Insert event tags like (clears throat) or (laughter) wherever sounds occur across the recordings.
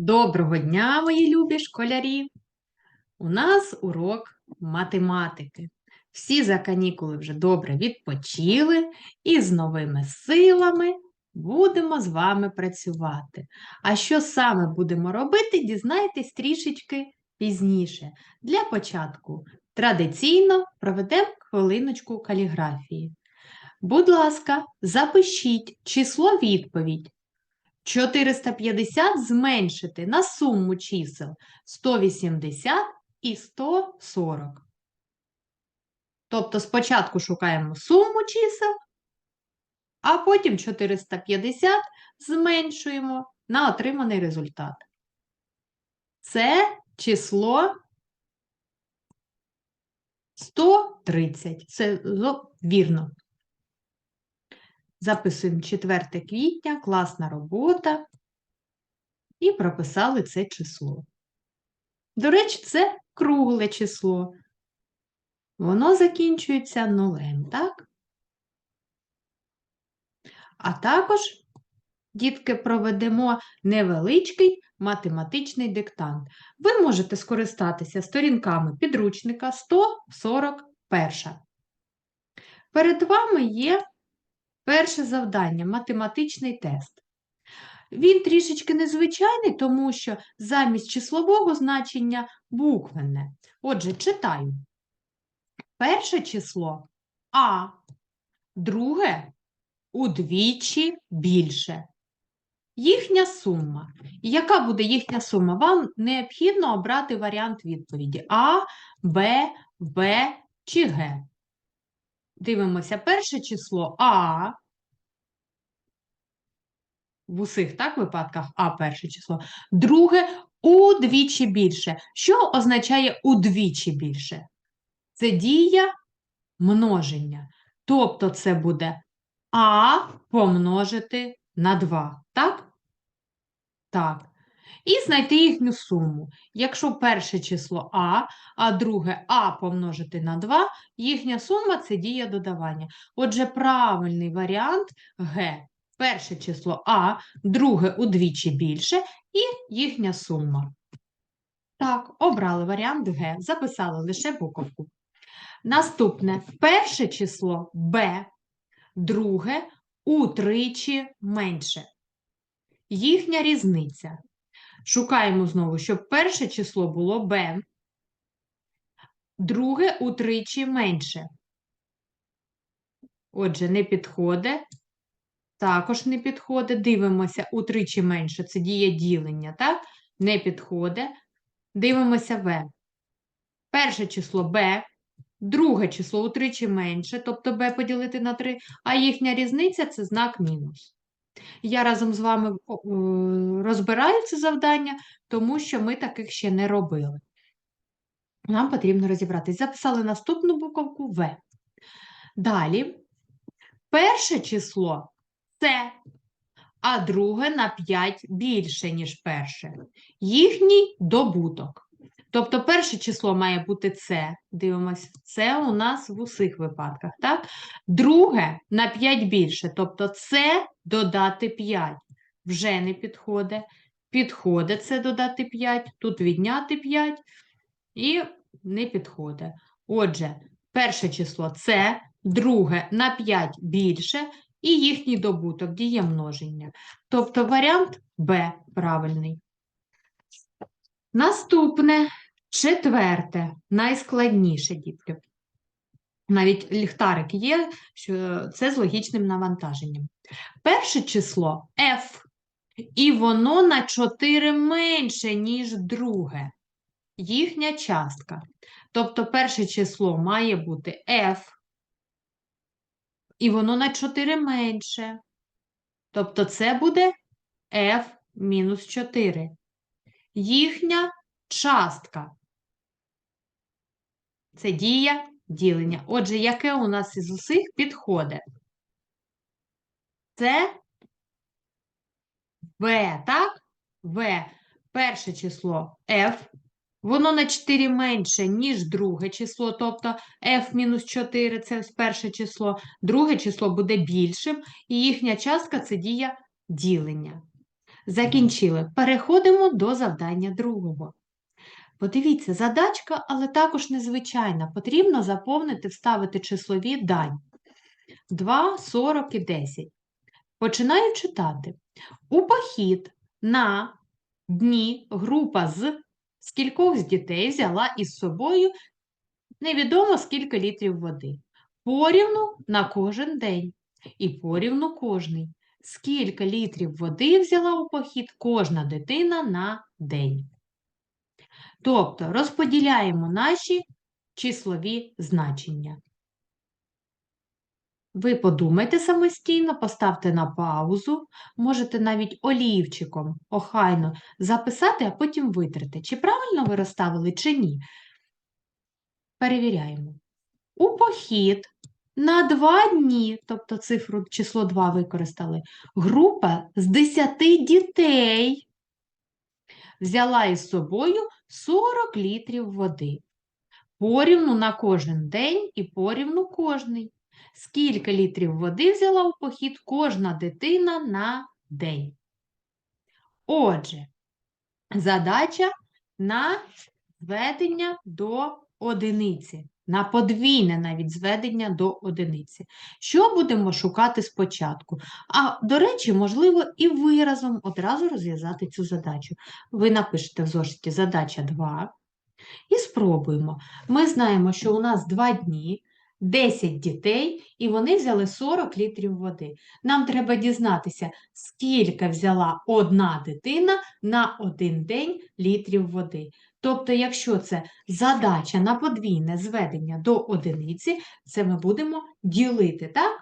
Доброго дня, мої любі школярі! У нас урок математики. Всі за канікули вже добре відпочили і з новими силами будемо з вами працювати. А що саме будемо робити, дізнайтесь трішечки пізніше. Для початку традиційно проведемо хвилиночку каліграфії. Будь ласка, запишіть число відповідь 450 зменшити на суму чисел 180 і 140. Тобто спочатку шукаємо суму чисел, а потім 450 зменшуємо на отриманий результат. Це число 130. Це вірно. Записуємо 4 квітня, класна робота. І прописали це число. До речі, це кругле число. Воно закінчується нулем, так? А також, дітки, проведемо невеличкий математичний диктант. Ви можете скористатися сторінками підручника 141. Перед вами є перше завдання математичний тест. Він трішечки незвичайний, тому що замість числового значення буквенне. Отже, читаю. Перше число А, друге удвічі більше. Їхня сума. Яка буде їхня сума? Вам необхідно обрати варіант відповіді А, Б, В чи Г. Дивимося, перше число А. В усіх так випадках А перше число. Друге удвічі більше. Що означає удвічі більше? Це дія множення. Тобто це буде А помножити на 2. Так? Так. І знайти їхню суму. Якщо перше число А, а друге А помножити на 2, їхня сума це дія додавання. Отже, правильний варіант Г. Перше число А, друге удвічі більше і їхня сума. Так, обрали варіант Г, записали лише буковку. Наступне перше число Б, друге утричі менше. Їхня різниця. Шукаємо знову, щоб перше число було Б, друге утричі менше. Отже, не підходить. Також не підходить. Дивимося утричі менше. Це діє ділення, так? Не підходить. Дивимося В. Перше число Б, друге число утричі менше, тобто b поділити на 3, а їхня різниця це знак мінус. Я разом з вами розбираю це завдання, тому що ми таких ще не робили. Нам потрібно розібратись. Записали наступну буковку В. Далі, перше число це, а друге на 5 більше, ніж перше. Їхній добуток. Тобто перше число має бути С. Дивимось, це у нас в усіх випадках, так? Друге на 5 більше, тобто це додати 5. Вже не підходить. Підходить це додати 5, тут відняти 5 і не підходить. Отже, перше число С, друге на 5 більше, і їхній добуток діє множення. Тобто варіант Б правильний. Наступне, четверте, найскладніше, дітки. Навіть ліхтарик є, що це з логічним навантаженням. Перше число F, і воно на 4 менше, ніж друге. Їхня частка. Тобто перше число має бути F, і воно на 4 менше. Тобто це буде F мінус 4 їхня частка. Це дія ділення. Отже, яке у нас із усіх підходить? Це В, так? В. Перше число F. Воно на 4 менше, ніж друге число, тобто F-4 це перше число, друге число буде більшим, і їхня частка це дія ділення. Закінчили. Переходимо до завдання другого. Подивіться, задачка, але також незвичайна. Потрібно заповнити, вставити числові дань. 2, 40 і 10. Починаю читати. У похід на дні група з скількох з дітей взяла із собою невідомо скільки літрів води. Порівну на кожен день і порівну кожний. Скільки літрів води взяла у похід кожна дитина на день. Тобто розподіляємо наші числові значення. Ви подумайте самостійно, поставте на паузу, можете навіть олівчиком охайно записати, а потім витрати. Чи правильно ви розставили, чи ні. Перевіряємо. У похід на два дні, тобто цифру число 2 використали, група з 10 дітей взяла із собою 40 літрів води. Порівну на кожен день і порівну кожний. Скільки літрів води взяла у похід кожна дитина на день? Отже, задача на зведення до одиниці, на подвійне навіть зведення до одиниці. Що будемо шукати спочатку? А, до речі, можливо, і виразом одразу розв'язати цю задачу. Ви напишете в зошиті задача 2 і спробуємо. Ми знаємо, що у нас 2 дні. 10 дітей, і вони взяли 40 літрів води. Нам треба дізнатися, скільки взяла одна дитина на один день літрів води. Тобто, якщо це задача на подвійне зведення до одиниці, це ми будемо ділити, так?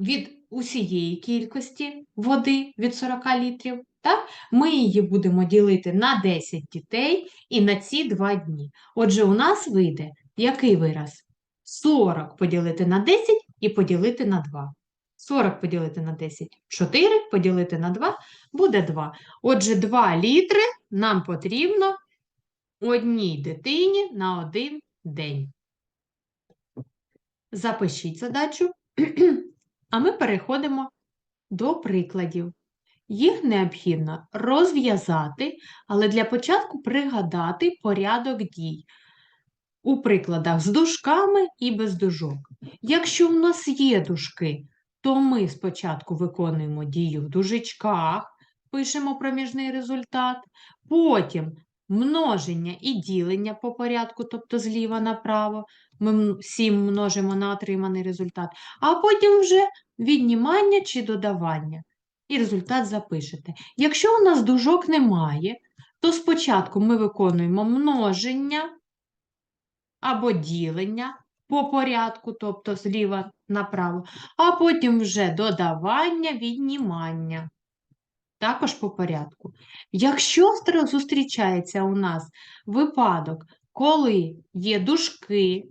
Від усієї кількості води від 40 літрів, так? Ми її будемо ділити на 10 дітей і на ці 2 дні. Отже, у нас вийде який вираз? 40 поділити на 10 і поділити на 2. 40 поділити на 10 4, поділити на 2 буде 2. Отже, 2 літри нам потрібно одній дитині на один день. Запишіть задачу, (clears throat) а ми переходимо до прикладів. Їх необхідно розв'язати, але для початку пригадати порядок дій у прикладах з дужками і без дужок. Якщо в нас є дужки, то ми спочатку виконуємо дію в дужечках, пишемо проміжний результат, потім множення і ділення по порядку, тобто зліва направо, ми 7 множимо на отриманий результат, а потім вже віднімання чи додавання. І результат запишете. Якщо у нас дужок немає, то спочатку ми виконуємо множення або ділення по порядку, тобто зліва направо, а потім вже додавання, віднімання. Також по порядку. Якщо зустрічається у нас випадок, коли є дужки,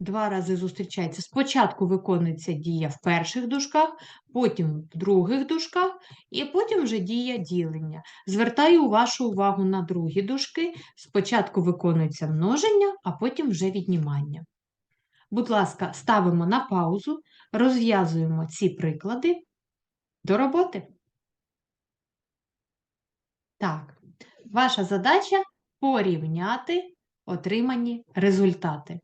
два рази зустрічається, спочатку виконується дія в перших дужках, потім в других дужках, і потім вже дія ділення. Звертаю вашу увагу на другі дужки. Спочатку виконується множення, а потім вже віднімання. Будь ласка, ставимо на паузу, розв'язуємо ці приклади до роботи. Так, ваша задача порівняти отримані результати.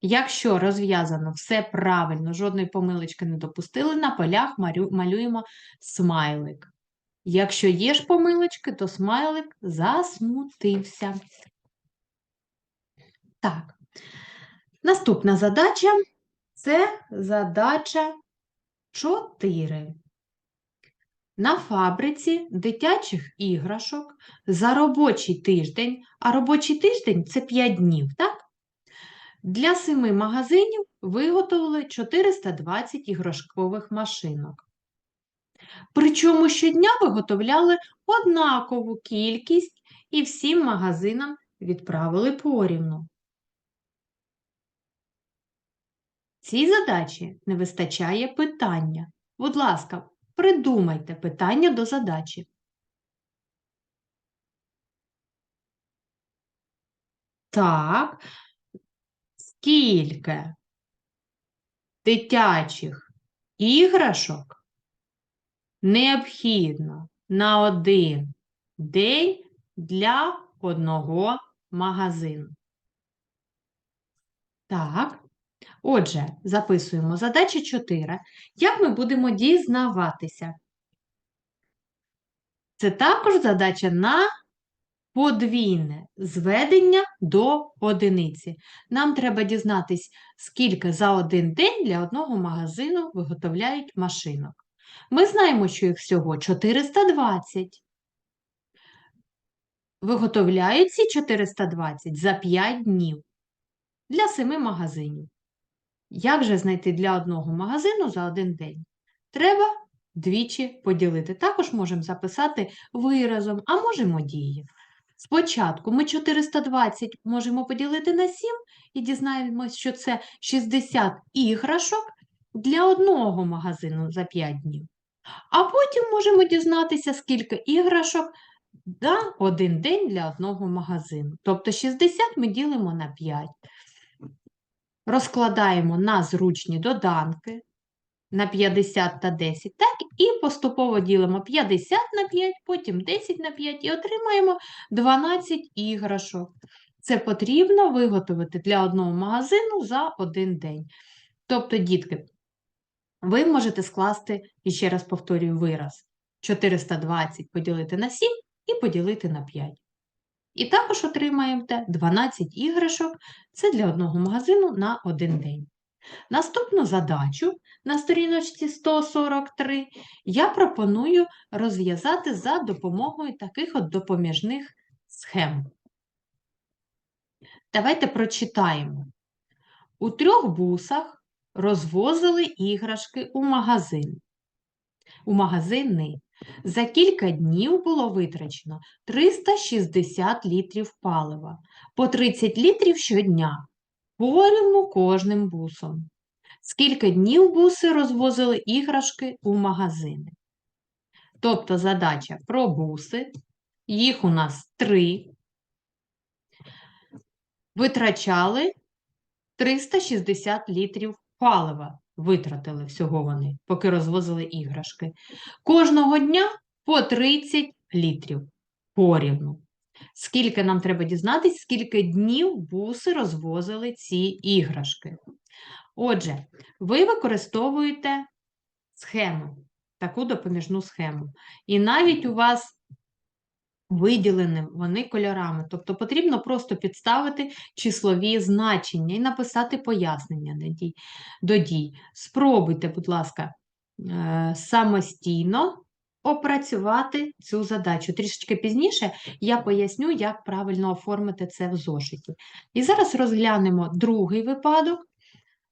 Якщо розв'язано все правильно, жодної помилочки не допустили, на полях малюємо смайлик. Якщо є ж помилочки, то смайлик засмутився. Так, наступна задача це задача 4. На фабриці дитячих іграшок за робочий тиждень, а робочий тиждень це 5 днів, так? Для семи магазинів виготовили 420 іграшкових машинок. Причому щодня виготовляли однакову кількість і всім магазинам відправили порівну. Цій задачі не вистачає питання. Будь ласка, придумайте питання до задачі. Так, скільки дитячих іграшок необхідно на один день для одного магазину. Так. Отже, записуємо задача 4. Як ми будемо дізнаватися? Це також задача на подвійне зведення до одиниці. Нам треба дізнатись, скільки за один день для одного магазину виготовляють машинок. Ми знаємо, що їх всього 420. Виготовляють ці 420 за 5 днів для 7 магазинів. Як же знайти для одного магазину за один день? Треба двічі поділити. Також можемо записати виразом, а можемо дією. Спочатку ми 420 можемо поділити на 7 і дізнаємось, що це 60 іграшок для одного магазину за 5 днів. А потім можемо дізнатися, скільки іграшок на один день для одного магазину. Тобто 60 ми ділимо на 5 розкладаємо на зручні доданки на 50 та 10, так, і поступово ділимо 50 на 5, потім 10 на 5 і отримаємо 12 іграшок. Це потрібно виготовити для одного магазину за один день. Тобто, дітки, ви можете скласти, і ще раз повторюю вираз, 420 поділити на 7 і поділити на 5. І також отримаєте 12 іграшок, це для одного магазину на один день. Наступну задачу на сторіночці 143 я пропоную розв'язати за допомогою таких от допоміжних схем. Давайте прочитаємо. У трьох бусах розвозили іграшки у магазин. У магазини за кілька днів було витрачено 360 літрів палива, по 30 літрів щодня, порівну кожним бусом. Скільки днів буси розвозили іграшки у магазини? Тобто задача про буси, їх у нас три, витрачали 360 літрів палива витратили всього вони, поки розвозили іграшки. Кожного дня по 30 літрів порівну. Скільки нам треба дізнатися, скільки днів буси розвозили ці іграшки. Отже, ви використовуєте схему, таку допоміжну схему. І навіть у вас виділені вони кольорами. Тобто потрібно просто підставити числові значення і написати пояснення. До дій. Спробуйте, будь ласка, е, самостійно опрацювати цю задачу. Трішечки пізніше я поясню, як правильно оформити це в зошиті. І зараз розглянемо другий випадок.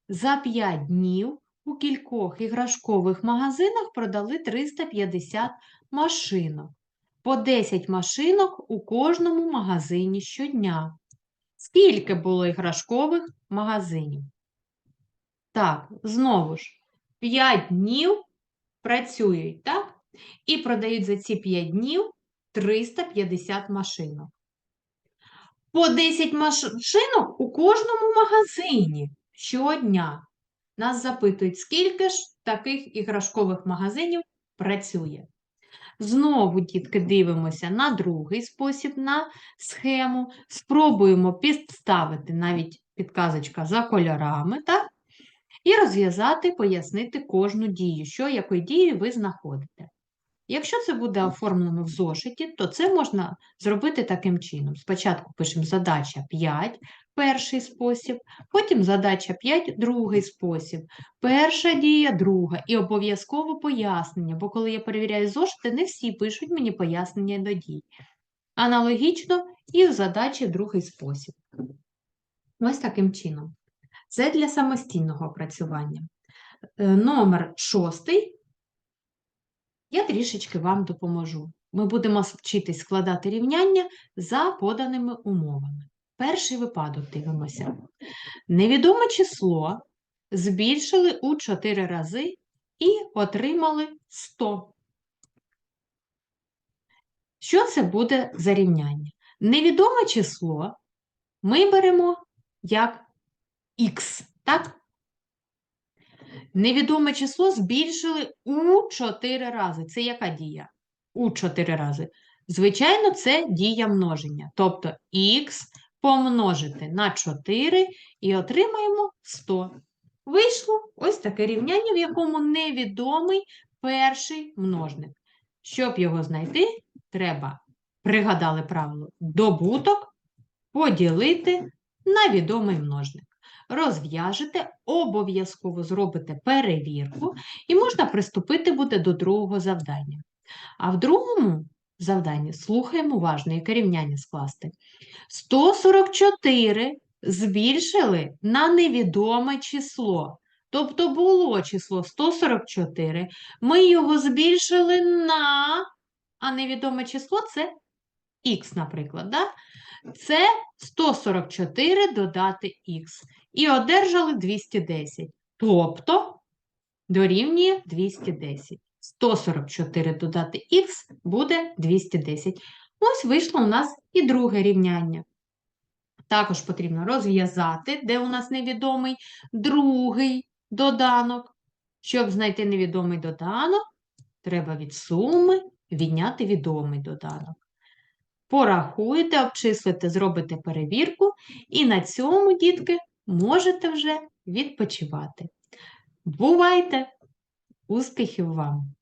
За 5 днів у кількох іграшкових магазинах продали 350 машинок по 10 машинок у кожному магазині щодня. Скільки було іграшкових магазинів? Так, знову ж, 5 днів працюють, так? І продають за ці 5 днів 350 машинок. По 10 машинок у кожному магазині щодня. Нас запитують, скільки ж таких іграшкових магазинів працює. Знову, дітки, дивимося на другий спосіб, на схему. Спробуємо підставити навіть підказочка за кольорами, так? і розв'язати, пояснити кожну дію, що якої дії ви знаходите. Якщо це буде оформлено в зошиті, то це можна зробити таким чином. Спочатку пишемо задача 5, перший спосіб, потім задача 5, другий спосіб, перша дія, друга і обов'язково пояснення, бо коли я перевіряю зошити, не всі пишуть мені пояснення до дій. Аналогічно і в задачі другий спосіб. Ось таким чином. Це для самостійного опрацювання. Е, номер шостий я трішечки вам допоможу. Ми будемо вчитись складати рівняння за поданими умовами. Перший випадок дивимося. Невідоме число збільшили у 4 рази і отримали 100. Що це буде за рівняння? Невідоме число ми беремо як х, так? Невідоме число збільшили у 4 рази. Це яка дія? У 4 рази. Звичайно, це дія множення. Тобто х помножити на 4 і отримаємо 100. Вийшло ось таке рівняння, в якому невідомий перший множник. Щоб його знайти, треба, пригадали правило, добуток поділити на відомий множник. Розв'яжете, обов'язково зробите перевірку, і можна приступити буде до другого завдання. А в другому завданні слухаємо уважно, яке рівняння скласти. 144 збільшили на невідоме число. Тобто було число 144, ми його збільшили на, а невідоме число це х, наприклад. Да? Це 144 додати х. І одержали 210. Тобто дорівнює 210. 144 додати х буде 210. Ось вийшло у нас і друге рівняння. Також потрібно розв'язати, де у нас невідомий другий доданок. Щоб знайти невідомий доданок, треба від суми відняти відомий доданок. Порахуйте, обчислите, зробите перевірку, і на цьому, дітки, можете вже відпочивати. Бувайте! Успіхів вам!